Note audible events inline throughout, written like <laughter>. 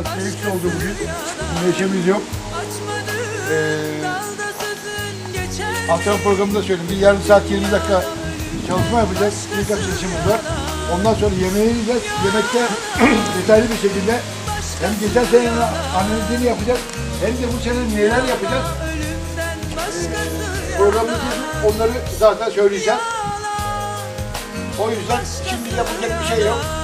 Biraz keyifli oldu bugün. Neşemiz yok. Ee? Akşam programında söyledim. Bir yarım saat 20 dakika çalışma yapacağız. Birkaç çalışmamız var. Ondan sonra yemeği yiyeceğiz. Yemekte <clears throat> detaylı bir şekilde hem geçen senenin analizini yapacağız. Hem de bu sene neler yapacağız. Yalan. için onları zaten söyleyeceğim. O yüzden şimdi yapacak bir şey yok.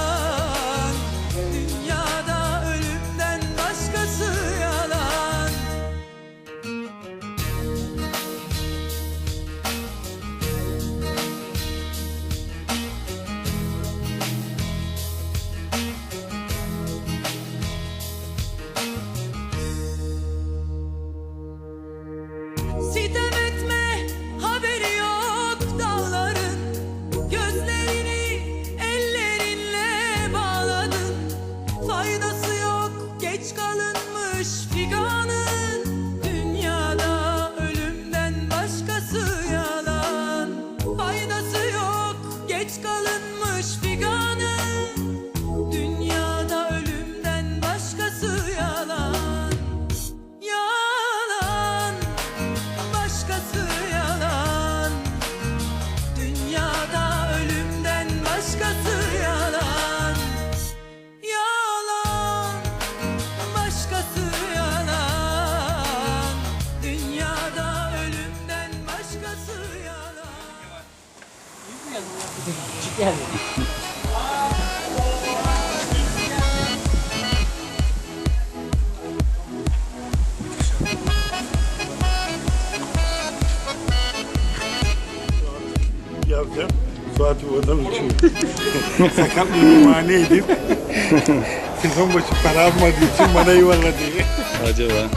Yapacağım. Suat Yuva'dan uçuyor. <laughs> Sakatlığımı mani edip <laughs> sezon başı para almadığı için bana yuvarla diye. Acaba.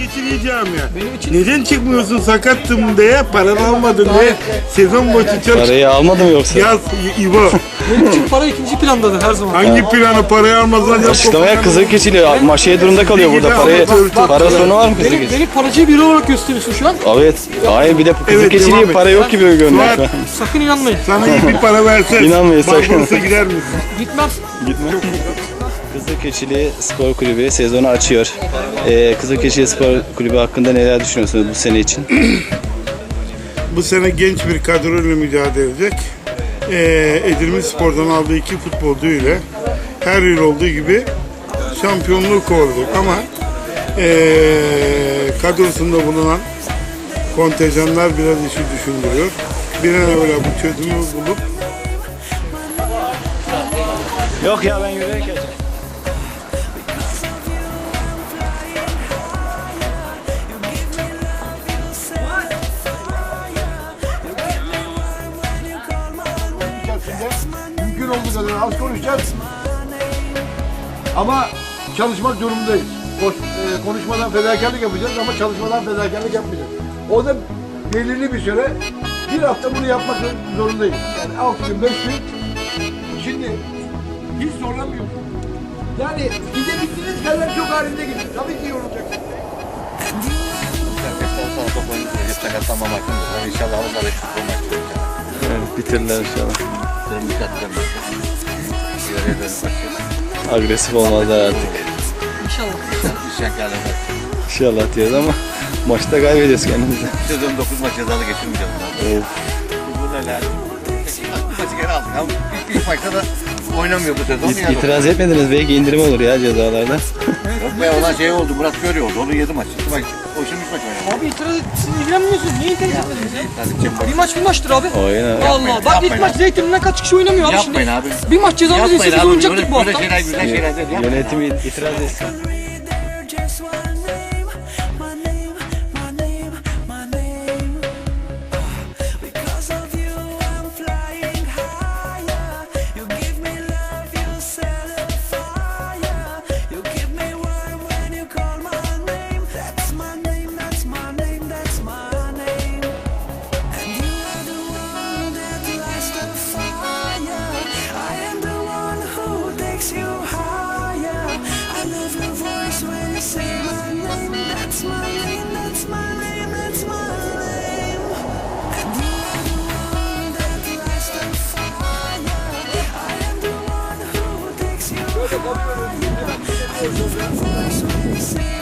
Geçireceğim ya. Neden çıkmıyorsun sakattım diye, paranı almadın diye sezon başı çalış. Parayı almadı mı yoksa? Yaz İbo. Benim için para ikinci plandadır her zaman. Hangi planı parayı almazsan yap. Açıklamaya kızıl keçili maşaya durumda kalıyor burada. Parayı, para sonu var mı kızıl Beni, keçili? beni paracı biri olarak gösteriyorsun şu an. Evet. Hayır bir de kızıl Evet, devam et. para yok gibi görünüyor Suat. an. <laughs> Sakın inanmayın. Sana iyi bir para versen. İnanmayın sakın. Barbaros'a gider misin? Gitmez. Gitme. Kızıl Keçili Spor Kulübü sezonu açıyor. Ee, Kızıl Keçili Spor Kulübü hakkında neler düşünüyorsunuz bu sene için? <clears throat> Bu sene genç bir kadroyla mücadele edecek. Ee, Edirne Spor'dan aldığı iki futbolcu ile her yıl olduğu gibi şampiyonluğu kovalıyor. Ama ee, kadrosunda bulunan kontenjanlar biraz işi düşündürüyor. Bir an evvel bu çözümü bulup Yok ya ben yürüyerek geleceğim. Mümkün kadar az konuşacağız. Ama çalışmak zorundayız. Koş, e, konuşmadan fedakarlık yapacağız ama çalışmadan fedakarlık yapmayacağız. O da belirli bir süre bir hafta bunu yapmak zorundayız. Yani 6 gün, 5 gün. Şimdi hiç zorlamıyoruz. Yani gidebildiğiniz kadar çok halinde gidin. Tabii ki yorulacaksınız. sonra top oynayacağız. Sakatlanmamak için. Evet, bitirdiler inşallah. Kırmızı kartlar Yarıya dönüp. Agresif olmazlar artık. İnşallah. İnşallah diyoruz ama maçta kaybediyoruz kendimizi. Sezon 9 maç cezalı geçirmeyeceğim. Of. Bu ne lan? Maçı geri aldık. Ama ilk, maçta da oynamıyor bu sezon. İt- İtiraz etmediniz belki indirim olur ya cezalarda. Yok be olan şey oldu. Murat Köri oldu. Onu 7 maç. 2 maç. O şimdi 3 maç oynadı. Abi itiraz et. Siz ilgilenmiyorsunuz. Niye itiraz etmediniz ya? Bir maç bir maçtır abi. Oyun abi. Allah. Bak ilk maç. Zeytin'den kaç kişi oynamıyor abi Yapmayın şimdi. abi. Bir maç cezamız biz abi. oynayacaktık bu böyle hafta. şeyler güzel şeyler değil. Yapmayın. Yönetimi itiraz etsin. Hoje o vento vai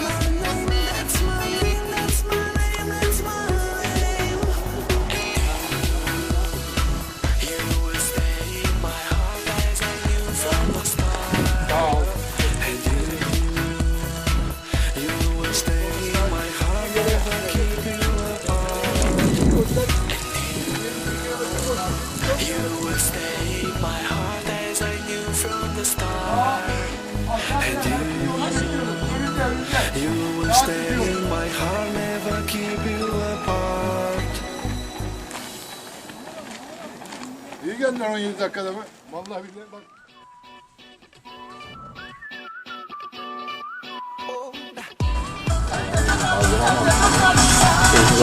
İyi geldiler 17 dakikada mı? Vallahi billahi bak. Yemiş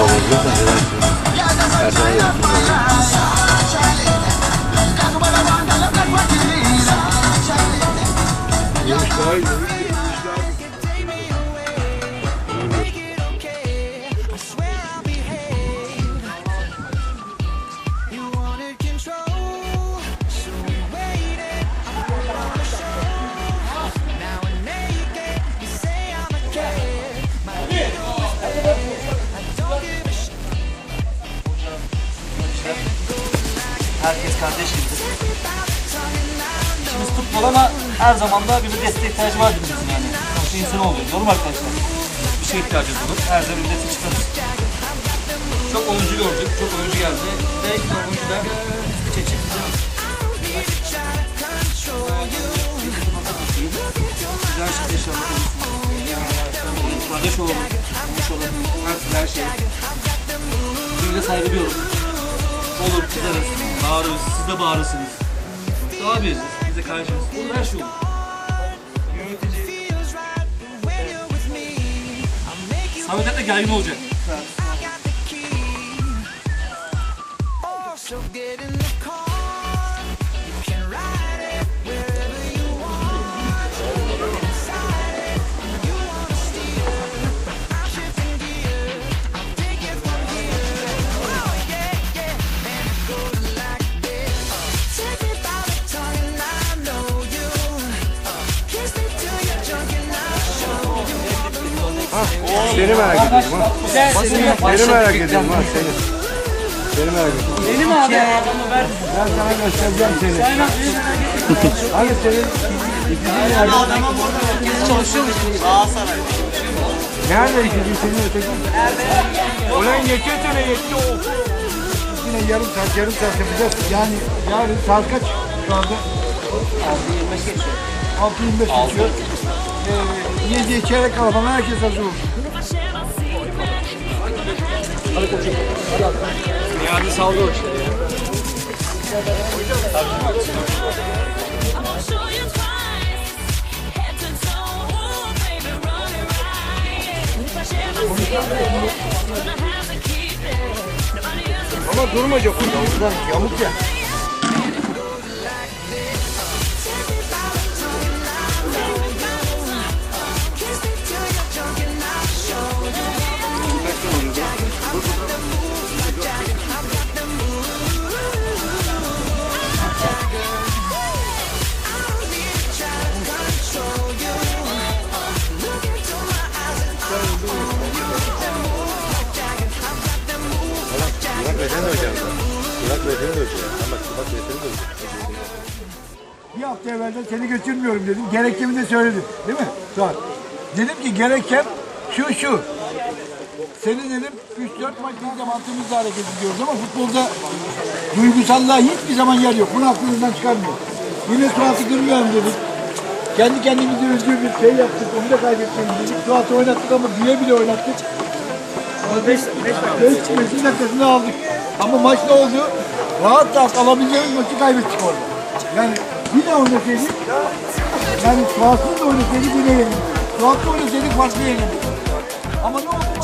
her zaman da bir de destek ihtiyacı vardır bizim yani. Sonuçta insan oluyor. Doğru mu arkadaşlar? Bir şey ihtiyacımız olur. Her zaman milleti çıkarız. Çok oyuncu gördük. Çok oyuncu geldi. Ve oyuncu da seçip bizim Güzel şey inşallah olursun. Kardeş olalım. Olmuş olalım. Her her şey. Birbirine saygı duyuyorum. Olur kızarız, bağırırız, siz de bağırırsınız. Daha biriz, de karşımız. Olur her şey olur. De gergin olacak. Oh, so Seni merak ediyorum ha. Seni merak ediyorum ha seni. Seni merak ediyorum. Benim abi. Ben sana göstereceğim seni. Hani senin ikizin nerede? Nerede ikizin senin öteki? Ulan geçen sene yetti o. Yine yarım saat yarım saat yapacağız. Yani yarın saat kaç şu anda? 6.25 geçiyor. 6.25 geçiyor. Ee, 7'ye çeyrek kala falan herkes hazır olur. Yani saldı o işte. I'm gonna show you twice, head to toe, ooh, Bir hafta evvelden seni götürmüyorum dedim. Gerekçemi de söyledim. Değil mi? Suat. Dedim ki gerekçem şu şu. Senin dedim 3-4 maç izle mantığımızla hareket ediyoruz ama futbolda duygusallığa hiçbir zaman yer yok. Bunu aklınızdan çıkarmıyor. Yine Suat'ı kırmayalım dedik. Kendi kendimize özgür bir şey yaptık. Onu da kaybetmeyelim dedik. Suat'ı oynattık ama bile bile oynattık. 5 dakikasını aldık. Ama maç ne oldu? Rahat rahat alabileceğimiz maçı kaybettik orada. Yani yine oynasaydık, yani Suat'ın da oynasaydık yine yenildik. Suat'la oynasaydık farklı yenildik. Ama ne oldu?